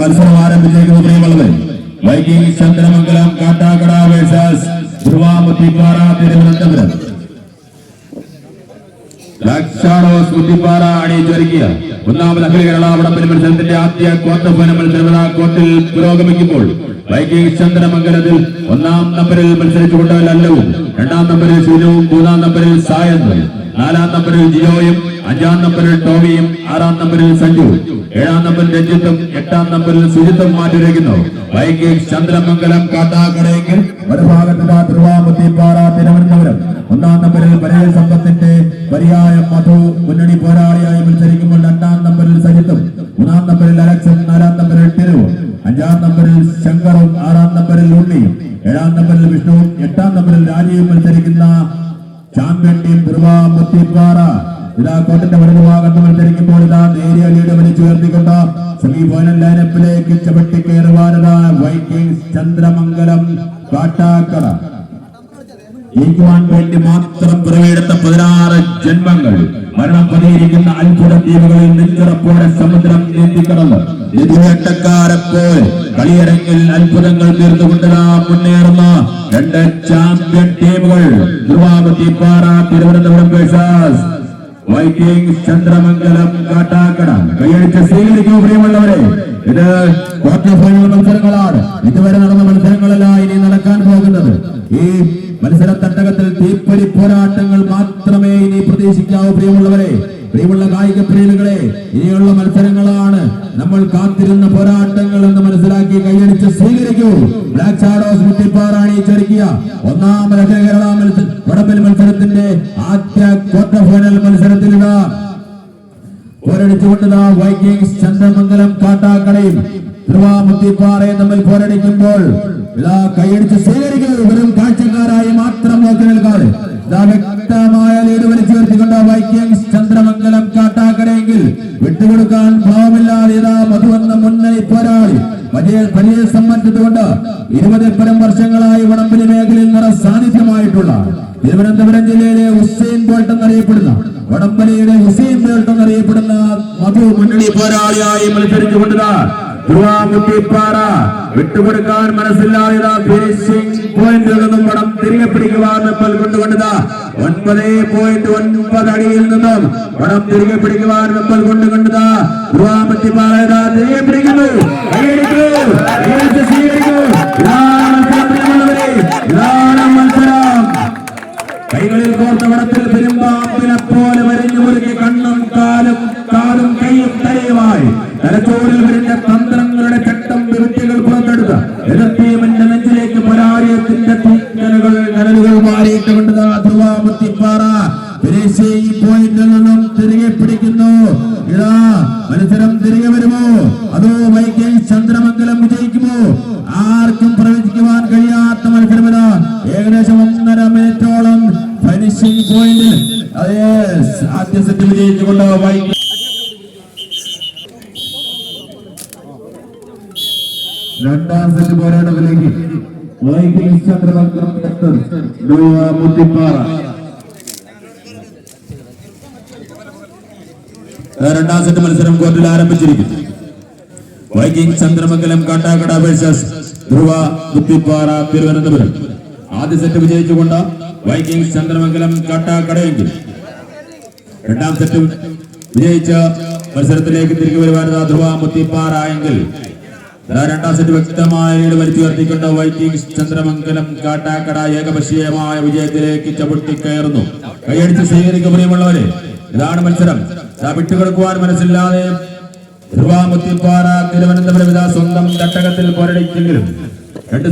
മത്സരം ആരംഭിച്ചേക്കുന്ന പ്രിയമുള്ളത് വൈകിങ് ചന്ദ്രമംഗലം കാട്ടാക്കട വേഴ്സസ് ധ്രുവാമുത്തിപ്പാറ തിരുവനന്തപുരം ലക്ഷാറോസ് കുത്തിപ്പാറ അണിയിച്ചൊരുക്കിയ ഒന്നാമത് അഖില കേരള വടംവലി മത്സരത്തിന്റെ ആദ്യ ക്വാർട്ടർ ഫൈനൽ മത്സരം പുരോഗമിക്കുമ്പോൾ വൈകിങ് ചന്ദ്രമംഗലത്തിൽ ഒന്നാം നമ്പറിൽ മത്സരിച്ചുകൊണ്ട് ലല്ലവും രണ്ടാം നമ്പറിൽ സുനുവും മൂന്നാം നമ്പറിൽ സായന്തും നാലാം നമ്പറിൽ ജിയോയും അഞ്ചാം നമ്പറിൽ ടോവിയും ആറാം നമ്പറിൽ സഞ്ജു. ഏഴാം നമ്പർ രഞ്ജിത്തും എട്ടാം നമ്പറിൽ സുജിത്തും മാറ്റിരിക്കുന്നു. വൈകിങ് ചന്ദ്രമംഗലം കാട്ടാക്കടയെങ്കിൽ ഒരു ഭാഗത്ത് തിരുവാമുത്തിപ്പാറ തിരുവനന്തപുരം. ഒന്നാം നമ്പറിൽ പരേൽ സമ്പത്തിന്റെ പര്യായ മധു മുന്നണി പോരാളിയായി മത്സരിക്കുമ്പോൾ രണ്ടാം നമ്പറിൽ സജിത്തും മൂന്നാം നമ്പറിൽ അലക്സും നാലാം നമ്പറിൽ തിരു അഞ്ചാം നമ്പറിൽ ശങ്കറും ആറാം നമ്പറിൽ ഉണ്ണിയും ഏഴാം നമ്പറിൽ വിഷ്ണുവും എട്ടാം നമ്പറിൽ രാജീവും മത്സരിക്കുന്ന ചാമ്പ്യൻ തിരുവാമുത്തിപ്പാറ ഇതാ കോട്ടന്റെ വലതു ഭാഗത്ത് മത്സരിക്കുമ്പോൾ ഇതാ നേരിയ അലിയുടെ വലിച്ചുയർത്തിക്കൊണ്ട് സെമി ഫൈനൽ ലൈനപ്പിലേക്ക് ചവിട്ടി വൈക്കിങ്സ് ചന്ദ്രമംഗലം കാട്ടാക്കട. ജയിക്കുവാൻ വേണ്ടി മാത്രം പിറവിയെടുത്ത പതിനാറ് ജന്മങ്ങൾ. മരണം പതിയിരിക്കുന്ന അത്ഭുത ദ്വീപുകളിൽ നെഞ്ചുറപ്പോടെ സമുദ്രം നീന്തിക്കടന്ന്. നിധിവേട്ടക്കാരെ പോലെ കളിയരങ്ങിൽ അത്ഭുതങ്ങൾ തീർന്നുകൊണ്ടതാ മുന്നേറുന്ന. രണ്ട് ചാമ്പ്യൻ ടീമുകൾ ധ്രുവാവതി പാറ തിരുവനന്തപുരം വേഴ്സസ് വൈക്കിംഗ് ചന്ദ്രമംഗലം കാട്ടാക്കട. കൈയടിച്ച് സ്വീകരിക്കൂ പ്രിയമുള്ളവരെ ഇത് ക്വാർട്ടർ ഫൈനൽ മത്സരങ്ങളാണ്. ഇതുവരെ നടന്ന മത്സരങ്ങളല്ല ഇനി നടക്കാൻ പോകുന്നത്. ഈ മത്സര തട്ടകത്തിൽ തീപ്പൊരി പോരാട്ടങ്ങൾ മാത്രമേ കായിക ഇനിയുള്ള മത്സരങ്ങളാണ് നമ്മൾ കാത്തിരുന്ന പോരാട്ടങ്ങൾ എന്ന് മനസ്സിലാക്കി കൈയടിച്ച് സ്വീകരിക്കൂ. ബ്ലാക്ക് ഷാഡോസ് മുട്ടിപ്പാറാണി ചെറുക്കിയ ഒന്നാം ലക്ഷ കേരള മത്സര മത്സരത്തിന്റെ ആദ്യ ക്വാർട്ടർ ഫൈനൽ മത്സരത്തിൽ ഇതാ. പോരടിച്ചുകൊണ്ടതാ വൈകിങ്സ് ചന്ദ്രമംഗലം കാട്ടാക്കടയും തിരുവാമുത്തിപ്പാറയും തമ്മിൽ പോരടിക്കുമ്പോൾ ഇതാ കൈയടിച്ച് സ്വീകരിക്കുന്നത് വെറും കാഴ്ചക്കാരായി മാത്രം നോക്കി നിൽക്കാതെ വ്യക്തമായ ലീഡ് വലിച്ചുയർത്തിക്കൊണ്ട് വൈകിങ്സ് ചന്ദ്രമംഗലം കാട്ടാക്കടയെങ്കിൽ വിട്ടുകൊടുക്കാൻ ഭാവമില്ലാതെ ഇതാ മധുവെന്ന മുന്നണി പോരാളി. വലിയ വലിയ സമ്മതിച്ചുകൊണ്ട് ഇരുപതിൽ പരം വർഷങ്ങളായി വടംവലി മേഖലയിൽ നിറ സാന്നിധ്യമായിട്ടുള്ള തിരുവനന്തപുരം ജില്ലയിലെ ഹുസൈൻ ബോൾട്ട് എന്നറിയപ്പെടുന്ന വടംവലിയുടെ ഹുസൈൻ ബോൾട്ട് എന്നറിയപ്പെടുന്ന മധു മുന്നണി പോരാളിയായി മത്സരിച്ചുകൊണ്ടതാ ധ്രുവാമുട്ടിപ്പാറ വിട്ടുകൊടുക്കാൻ മനസ്സില്ലാതെ ഫിനിഷിംഗ് പോയിന്റിൽ നിന്നും പടം തിരികെ പിടിക്കുവാൻ നമ്മൾ കൊണ്ടുകൊണ്ടതാ ഒൻപതേ പോയിന്റ് ഒൻപത് അടിയിൽ നിന്നും പടം തിരികെ പിടിക്കുവാൻ നമ്മൾ കൊണ്ടുകൊണ്ടതാ ധ്രുവാമുട്ടിപ്പാറ ഇതാ തിരികെ പിടിക്കുന്നു. കൈകളിൽ കോർത്ത വടത്തിൽ പെരുമ്പാമ്പിനെ പോലെ വരഞ്ഞു മുറുകി കണ്ണും കാലും കാലും കൈയും തലയുമായി. തലച്ചോറിൽ വരുന്ന പരാജയത്തിന്റെ തീക്കനകൾ കനലുകൾ മാറിയിട്ട് കൊണ്ടതാ ധ്രുവാമുത്തിപ്പാറ ഫിനിഷ് ഈ പോയിന്റിൽ തിരികെ പിടിക്കുന്നു. ഇതാ മത്സരം തിരികെ വരുമോ? അതോ വൈകി ചന്ദ്രമംഗലം വിജയിക്കുമോ? ആർക്കും പ്രവചിക്കുവാൻ കഴിയാത്ത മത്സരം ഏകദേശം ഒന്നര മിനിറ്റോളം ഫിനിഷിംഗ് പോയിന്റിൽ ആദ്യ സെറ്റ് വിജയിച്ചുകൊണ്ട് വൈകി രണ്ടാം സെറ്റ് പോരാട്ടത്തിലേക്ക്. വൈകിങ് ചന്ദ്രമംഗലം മുത്തിപ്പാറ. രണ്ടാം സെറ്റ് മത്സരം കോർട്ടിൽ ആരംഭിച്ചിരിക്കുന്നു. Viking Chandramangalam Kattakkada versus Dhruva Muthippara Thiruvananthapuram. ആദ്യ സെറ്റ് വിജയിച്ചുകൊണ്ട് വൈകിങ് ചന്ദ്രമംഗലം കാട്ടാക്കടയെങ്കിൽ രണ്ടാം സെറ്റ് വിജയിച്ച മത്സരത്തിലേക്ക് തിരികെ വരുവാനുള്ള ധ്രുവ മുത്തിപ്പാറ എങ്കിൽ രണ്ടാം സെറ്റ് വ്യക്തമായ ലീഡ് വലിച്ചുയർത്തിക്കൊണ്ട് വൈകിങ്സ് ചന്ദ്രമംഗലം കാട്ടാക്കട ഏകപക്ഷീയമായ വിജയത്തിലേക്ക് ചവിട്ടിക്കയറുന്നു കൈയടിച്ച് സ്വീകരിക്കും പ്രിയമുള്ളവരെ ഇതാണ് മത്സരം. വിട്ടു വിട്ടുകൊടുക്കുവാൻ മനസ്സില്ലാതെ ധ്രുവ മുത്തിപ്പാറ തിരുവനന്തപുരം സ്വന്തം തട്ടകത്തിൽ പോരടിച്ചെങ്കിലും രണ്ട്